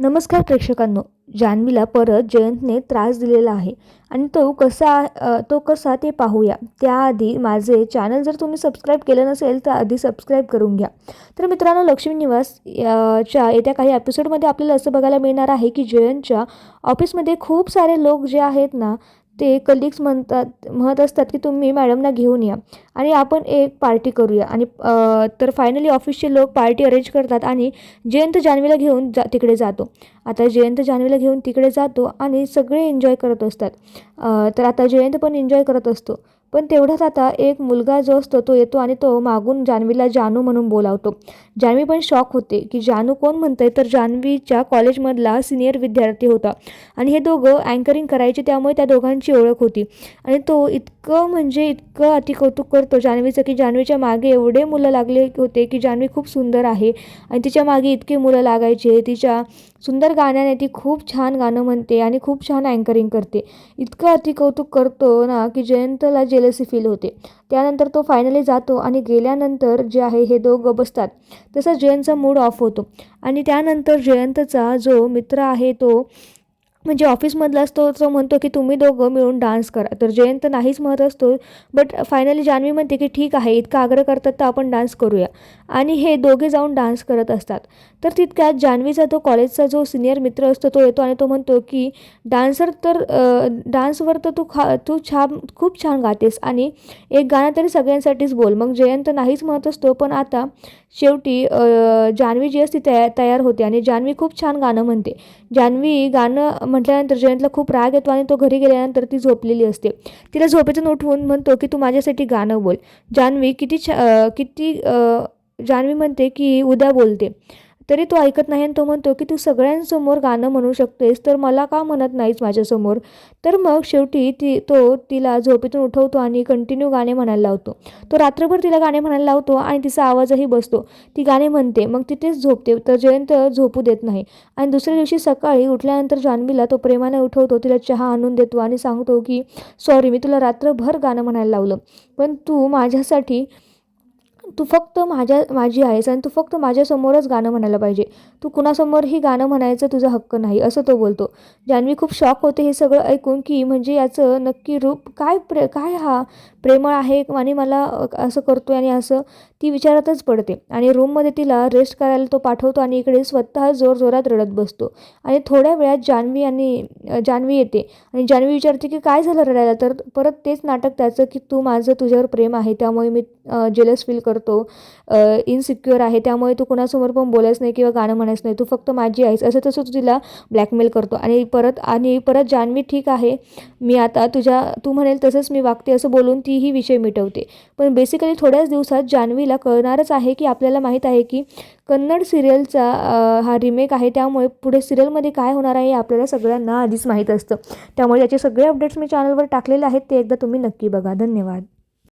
नमस्कार प्रेक्षकांनो जान्हवीला परत जयंतने त्रास दिलेला आहे आणि तो कसा तो कसा ते पाहूया. त्याआधी माझे चॅनल जर तुम्ही सबस्क्राईब केलं नसेल तर आधी सबस्क्राईब करून घ्या. तर मित्रांनो लक्ष्मी निवास च्या येत्या काही एपिसोडमध्ये आपल्याला असं बघायला मिळणार आहे की जयंतच्या ऑफिसमध्ये खूप सारे लोक जे आहेत ना ते कलिग्स म्हणतात म्हणत असतात की तुम्ही मॅडमना घेऊन या आणि आपण एक पार्टी करूया. आणि तर फायनली ऑफिसचे लोक पार्टी अरेंज करतात आणि जयंत जान्हवीला घेऊन जा तिकडे जातो. आता जयंत जान्हवीला घेऊन तिकडे जातो आणि सगळे एन्जॉय करत असतात. तर आता जयंत पण एन्जॉय करत असतो. पण तेवढ्यात आता एक मुलगा जो असतो तो येतो आणि तो मागून जान्हवीला जानू म्हणून बोलावतो. जान्हवी पण शॉक होते की जानू कोण म्हणतंय? तर जान्हवीच्या कॉलेजमधला सिनियर विद्यार्थी होता. आणि हे दोघं अँकरिंग करायचे त्यामुळे त्या दोघांची ओळख होती. आणि तो इतकं म्हणजे इतकं अतिकौतुक करतो जान्हवीचं की जान्हवीच्या मागे एवढे मुलं लागले होते की जान्हवी खूप सुंदर आहे. आणि तिच्यामागे इतके मुलं लागायचे तिच्या सुंदर गाण्याने ती खूप छान गाणं म्हणते आणि खूप छान अँकरिंग करते. इतकं अतिकौतुक करतो ना की जयंतला जेलसी फील होते. त्यानंतर तो फायनली जातो आणि गेल्यानंतर जे आहे हे दोघं बसतात. तसंच जयंतचा मूड ऑफ होतो. आणि त्यानंतर जयंतचा जो मित्र आहे तो म्हणजे ऑफिसमधला असतो तो म्हणतो की तुम्ही दोघं मिळून डान्स करा. तर जयंत नाहीच म्हणत असतो बट फायनली जान्हवी म्हणते की ठीक आहे इतका आग्रह करतात तर आपण डान्स करूया. आणि हे दोघे जाऊन डान्स करत असतात. तर तितक्यात जान्हवीचा तो कॉलेजचा जो सिनियर मित्र असतो तो येतो आणि तो म्हणतो की डान्सर तर डान्सवर तर तू खा तू छान खूप छान गातेस आणि एक गाणं तरी सगळ्यांसाठीच बोल. मग जयंत नाहीच म्हणत असतो पण आता शेवटी जान्हवी जी असते तया तयार होते आणि जान्हवी खूप छान गाणं म्हणते. जान्हवी गाणं म्हटल्यानंतर जयंतला खूप राग येतो आणि तो घरी गेल्यानंतर ती झोपलेली असते. तिला झोपेतून उठवून म्हणतो की तू माझ्यासाठी गाणं बोल. जान्हवी किती छ किती जान्हवी म्हणते की उद्या बोलते. तरी तो ऐकत नाही आणि तो म्हणतो की तू सगळ्यांसमोर गाणं म्हणू शकतेस तर मला का म्हणत नाहीस माझ्यासमोर? तर मग शेवटी ती तो तिला झोपेतून उठवतो आणि कंटिन्यू गाणे म्हणायला लावतो. तो रात्रभर तिला गाणे म्हणायला लावतो आणि तिचा आवाजही बसतो. ती गाणे म्हणते मग तिथेच झोपते तर जयंत झोपू देत नाही. आणि दुसऱ्या दिवशी सकाळी उठल्यानंतर जान्हवीला तो प्रेमाने उठवतो तिला चहा आणून देतो आणि सांगतो की सॉरी मी तुला रात्रभर गाणं म्हणायला लावलं पण तू माझ्यासाठी तू फक्त माझ्या माझी आहेस आणि तू फक्त माझ्यासमोरच गाणं म्हणायला पाहिजे. तू कुणासमोरही गाणं म्हणायचं तुझा हक्क नाही असं तो बोलतो. जान्हवी खूप शॉक होते हे सगळं ऐकून की म्हणजे याचं नक्की रूप काय प्रे काय हा प्रेमळ आहे आणि मला असं करतो आणि असं ती विचारातच पडते. आणि रूममध्ये तिला रेस्ट करायला तो पाठवतो आणि इकडे स्वतः जोरजोरात रडत बसतो. आणि थोड्या वेळात जान्हवी आणि जान्हवी येते. आणि जान्हवी विचारते की काय झालं रडायला? तर परत तेच नाटक त्याचं की तू माझं तुझ्यावर प्रेम आहे त्यामुळे मी जेलस फील करतो इनसिक्युअर आहे. त्यामुळे तू कुणासमोर पण बोलायच नाही किंवा गाणं म्हणायचं नाही. तू फक्त माझी आहेस असं तसं तू तिला ब्लॅकमेल करतो. आणि परत आणि परत जान्हवी ठीक आहे. मी आता तुझ्या तू म्हणेल तसंच मी वागते असं बोलून तीही विषय मिटवते. पण बेसिकली थोड्याच दिवसात जान्हवीला कळणारच आहे की आपल्याला माहीत आहे की कन्नड सिरियलचा हा रिमेक आहे. त्यामुळे पुढे सिरियलमध्ये काय होणार आहे हे आपल्याला सगळ्यांना आधीच माहीत असतं. त्यामुळे याचे सगळे अपडेट्स मी चॅनलवर टाकलेले आहेत. ते एकदा तुम्ही नक्की बघा. धन्यवाद.